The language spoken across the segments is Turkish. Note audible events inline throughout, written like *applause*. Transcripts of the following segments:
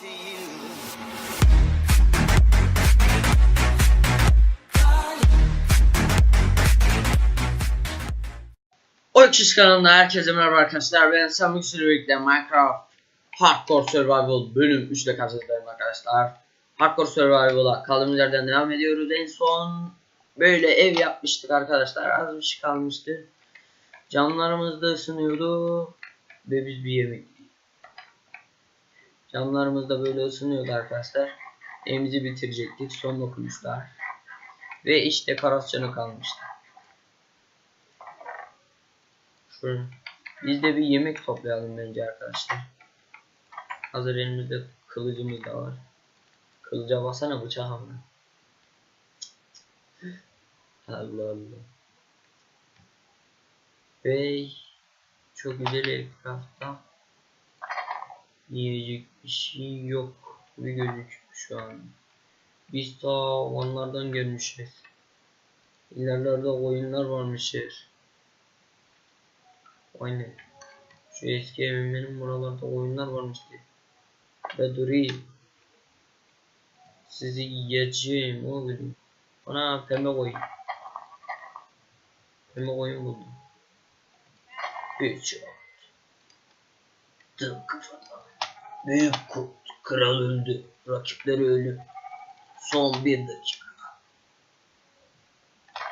to you. O kişi kanalına herkese merhaba arkadaşlar. Ben Samik Sürüvik'te Minecraft Hardcore Survival bölüm 3 ile karşınızdayım arkadaşlar. Hardcore Survival'a kaldığımız yerden devam ediyoruz. En son böyle ev yapmıştık arkadaşlar. Az bir şey kalmıştı. Camlarımız da ısınıyordu. Ve biz bir yemek. Camlarımız da böyle ısınıyordu arkadaşlar. Evimizi bitirecektik. Son dokunuşlar. Ve iç dekorasyonu kalmıştı. Şöyle. Biz de bir yemek toplayalım bence arkadaşlar. Hazır elimizde kılıcımız da var. Kılıca basana bıçağı hamle. Allah Allah. Ve çok güzel etrafta yiyecek bir şey yok gibi gözüküyor şu an. Biz ta onlardan gelmişiz. İlerlerde oyunlar varmışız. Aynen. Şu eski evim benim buralarda oyunlar varmıştı. Ve durayım. Sizi yiyeceğim oğlum. Bana pembe koyun. Pembe koyun buldum. Üç. Tık kafada. Büyük kurt. Kral öldü. Rakipleri ölü. Son bir dakika.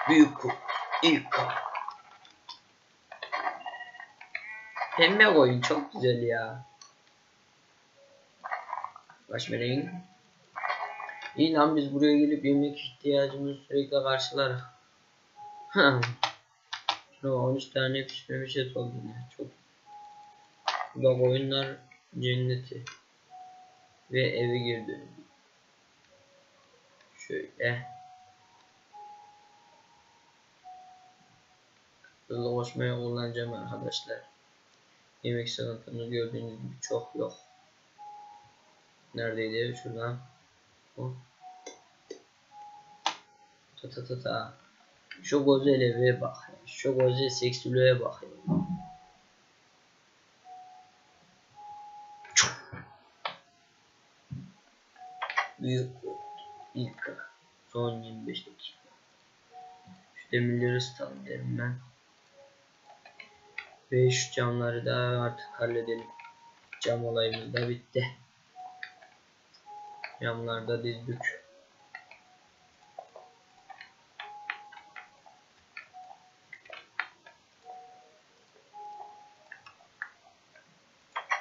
Büyük kurt. İlk kan. Pembe oyun çok güzel ya. Başmereyin. İyi lan biz buraya gelip yemek ihtiyacımızı sürekli karşılarız. *laughs* Şuna 13 tane pişmemiş et oldu. Çok. Da oyunlar cenneti. Ve eve girdi. Şöyle. Hızlı koşmaya kullanacağım arkadaşlar. Yemek sanatını gördüğünüz gibi çok yok. Neredeydi? Şuradan. O. Ta ta ta ta. Şu güzel eve bak. Şu güzel seksülüğe bak. ya. Büyük kurt. İlk son 25 dakika. Şu demirleri ısıtalım derim ben. Ve şu camları da artık halledelim. Cam olayımız da bitti. Camları da dizdik.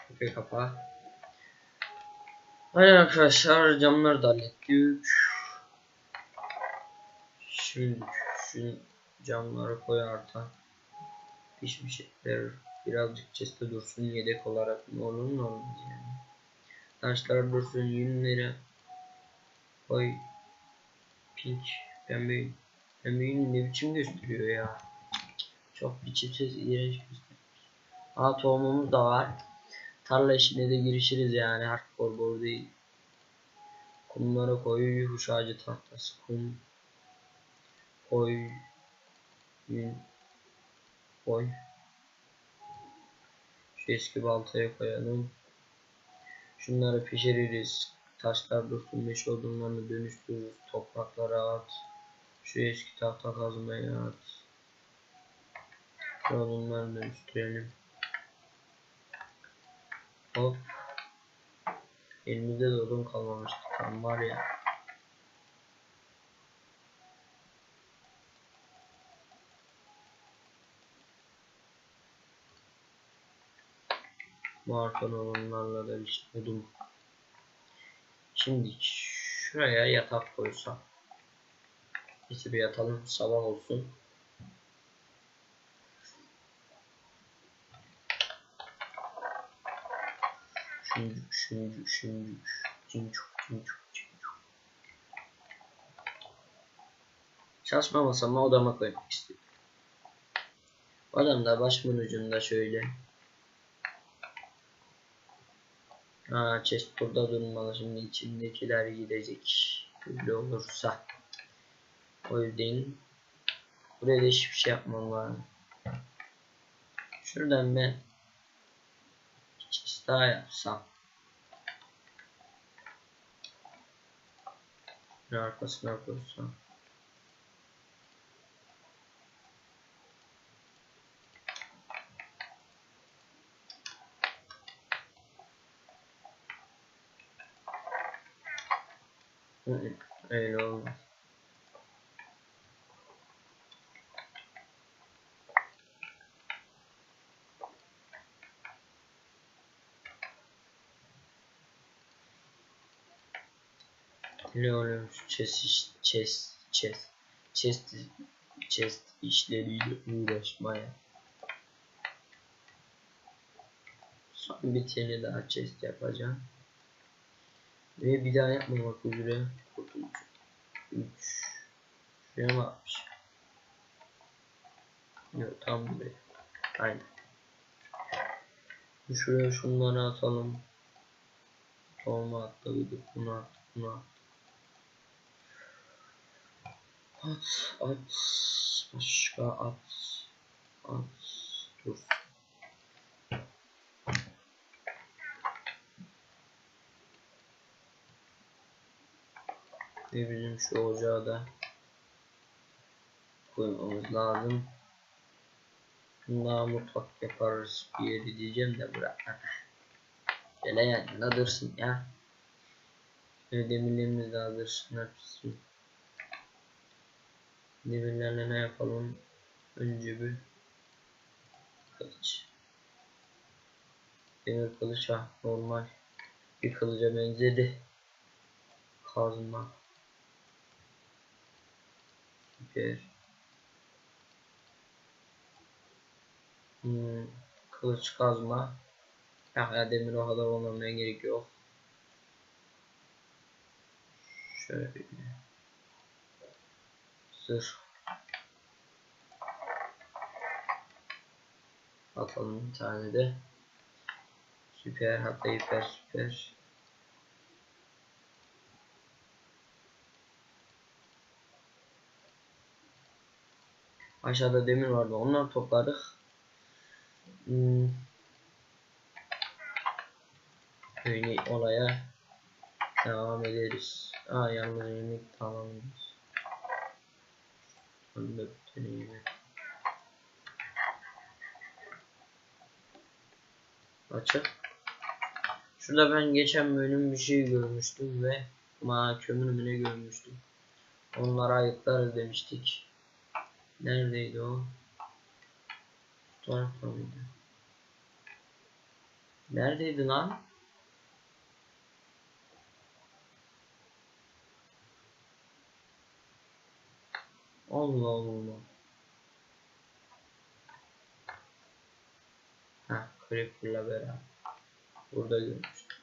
Kapıyı kapa. Aynen arkadaşlar camları da hallettik. Şimdi şu camları koy arta pişmiş birazcık chest'te dursun yedek olarak ne olur ne olmaz yani. Taşlar dursun yünleri koy pink pembe pembe yün ne biçim gösteriyor ya. Çok biçimsiz iğrenç gösteriyor. Aa tohumumuz da var. Tarla işine de girişiriz yani hardcore boru değil. Kumlara koy huş ağacı tahtası kum koy yün koy. Şu eski baltaya koyalım. Şunları pişiririz. Taşlar dursun meş odunlarını dönüştürürüz. Topraklara at. Şu eski tahta kazmaya at. Şu odunları dönüştürelim. Hop. Elimizde de odun kalmamıştı. Tam var ya. Bu artan da bir odun. Şimdi şuraya yatak koysam. Neyse bir yatalım sabah olsun. Şimdi şimdi şimdi cincuk cincuk cincuk. Çalışma masamı odama koymak istiyorum. Odam da başımın ucunda şöyle. Ha chest burada durmalı şimdi içindekiler gidecek. Böyle olursa. O yüzden buraya da hiçbir şey yapmam lazım. Şuradan ben daha yapsam. 然后。Oluyormuş chest chest chest chest chest işleriyle uğraşmaya. Son bir tane daha chest yapacağım. Ve bir daha yapmamak üzere kurtuluş. 3 Şuraya mı atmış? Yok tam buraya. Aynen. Şuraya şunları atalım. Tohuma atladık. Bunu at. Bunu at. At. At. Başka at. At. Dur. Ve bizim şu ocağı da koymamız lazım. Bundan mutfak yaparız bir yeri diyeceğim de bırak. Şöyle yanında dursun ya. Demirlerimiz daha dursun hepsi. Demirlerle ne yapalım? Önce bir kılıç. Demir kılıç ha normal bir kılıca benzedi. Kazma. Süper. Hmm, kılıç kazma. Ya, demir o kadar olmamaya gerek yok. Şöyle. Zırh. Atalım bir tane de. Süper hatta hiper süper. Aşağıda demir vardı. Onları topladık. Hmm. Böyle olaya devam ederiz. Aa yalnız yemek tamamız. Tane yemek. Açık. Şurada ben geçen bölüm bir şey görmüştüm ve ma kömür mü görmüştüm. Onlara ayıklarız demiştik. Neredeydi o? Bu tarafta mıydı? Neredeydi lan? Allah Allah. Ha, Creeper'la beraber. Burada görmüştüm.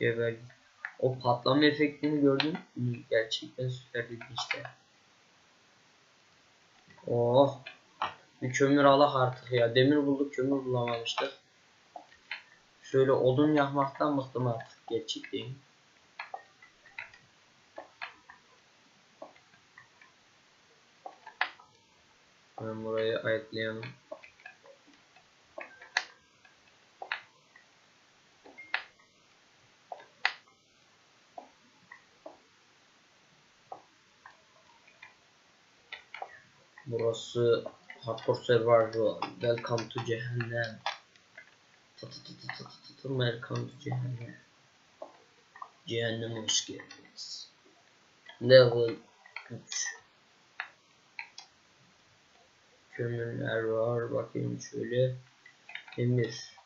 Geber. O patlama efektini gördün mü? Gerçekten süperdi işte. Oh. Bir kömür alak artık ya. Demir bulduk kömür bulamamıştık. Şöyle odun yakmaktan bıktım artık gerçekten. Ben burayı ayıklayalım. Burası Hardcore Survival. Welcome to Cehennem. Welcome to Cehennem. Cehenneme hoş geldiniz. Level 3. Kömürler var. Bakayım şöyle. Demir.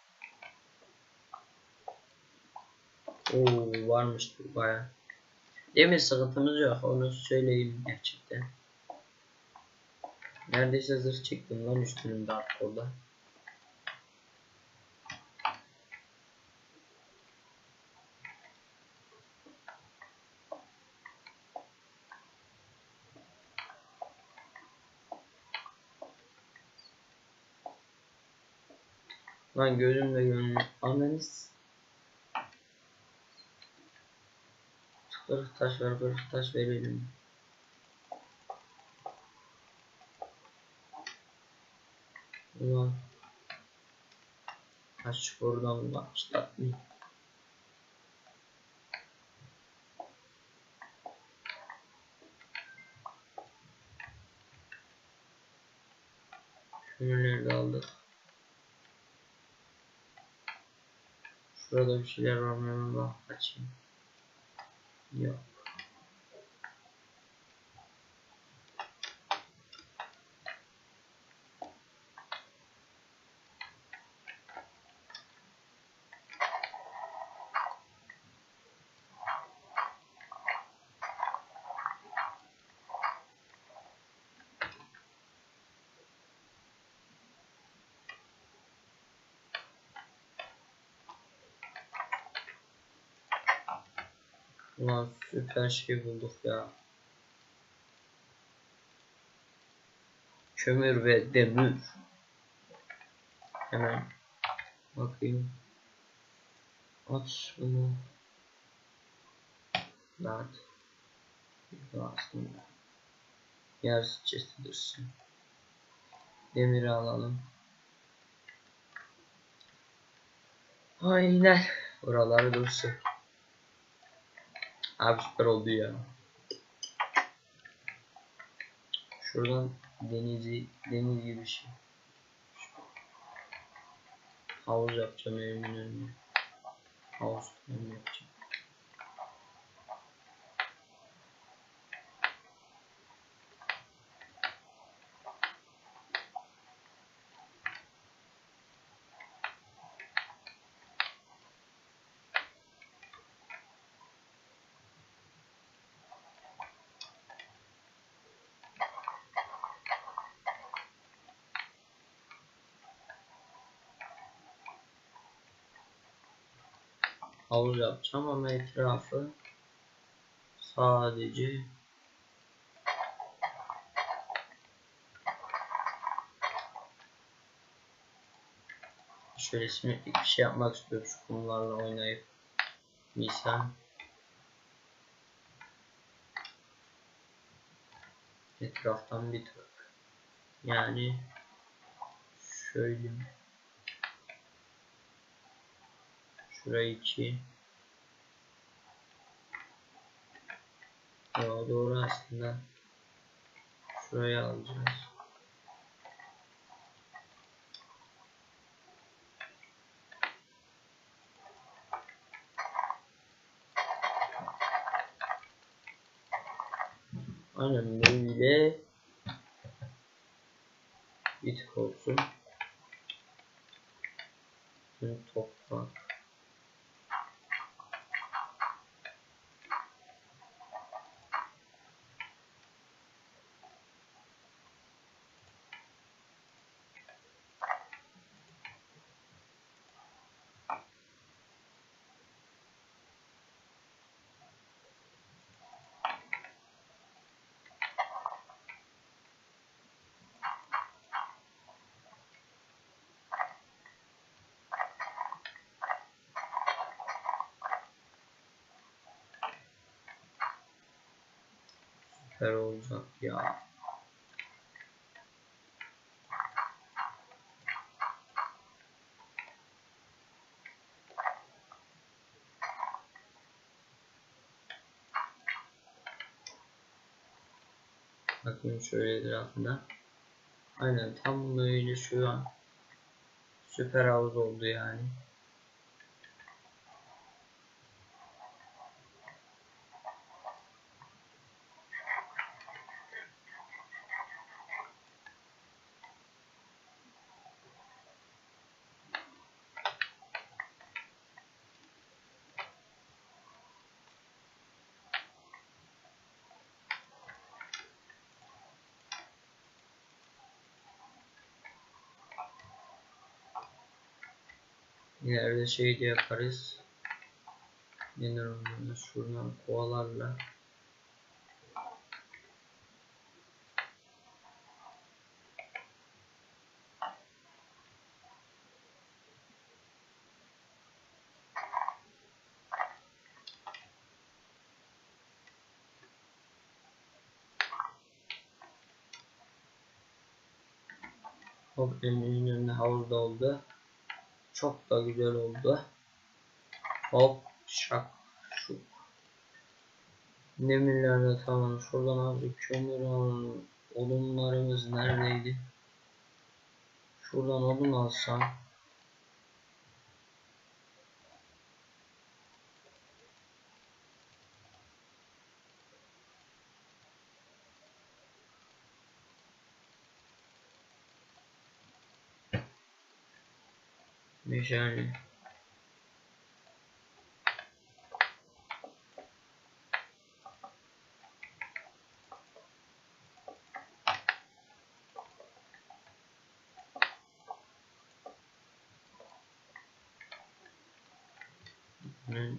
Oo varmış baya. Demir sıkıntımız yok. Onu söyleyeyim gerçekten. Neredeyse zırh çektim lan üstünümde artık orada. Lan gözümle gönlüm. Ananız. Kırık taş ver, kırık taş verelim. Ulan. Açık oradan başlatmayayım. Kömürleri de aldık. Şurada bir şeyler var mı hemen bak açayım. Yok. Ulan süper şey bulduk ya. Kömür ve demir. Hemen bakayım. Aç bunu. Dağıt. Aslında. Yarısı chest'e dursun. Demiri alalım. Aynen. Buraları dursun. Abi süper oldu ya. Şuradan denizi deniz gibi bir şey. Havuz yapacağım evimin önüne. Havuz yapacağım. Havuz yapacağım ama etrafı sadece şöyle simetrik bir şey yapmak istiyorum şu kumlarla oynayıp. Misal etraftan bir tık. Yani şöyle Şurayı 2 Ya doğru aslında. Şurayı alacağız. Aynen böyle bir tık olsun. Toprak. Süper olacak ya. Bakayım şöyle etrafında. Aynen tam böyle şu an süper havuz oldu yani. İleride şey de yaparız. Neler onlarla şuradan kovalarla. Hop elimin önünde havuz oldu. Çok da güzel oldu. Hop şak şu. Demirlerle tamam. Şuradan azıcık kömür alalım. Odunlarımız neredeydi? Şuradan odun alsam. Meşale. Hemen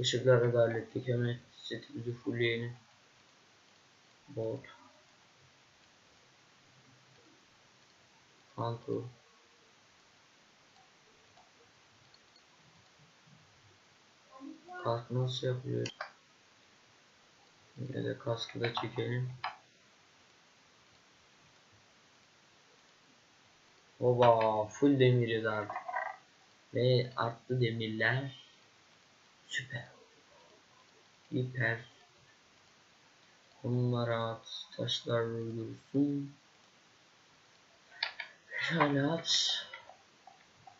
ışıkları da hallettik. Hemen setimizi fullleyelim. Bot. Anto. Kask nasıl yapılıyor? Yine de kaskı da çekelim. Oba full demiriz artık. Ve arttı demirler. Süper. Hiper. Onlara at. Taşlar dursun. Şöyle at.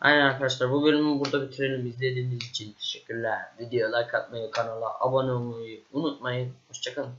Aynen arkadaşlar bu bölümü burada bitirelim. İzlediğiniz için teşekkürler. Videoya like atmayı, kanala abone olmayı unutmayın. Hoşçakalın.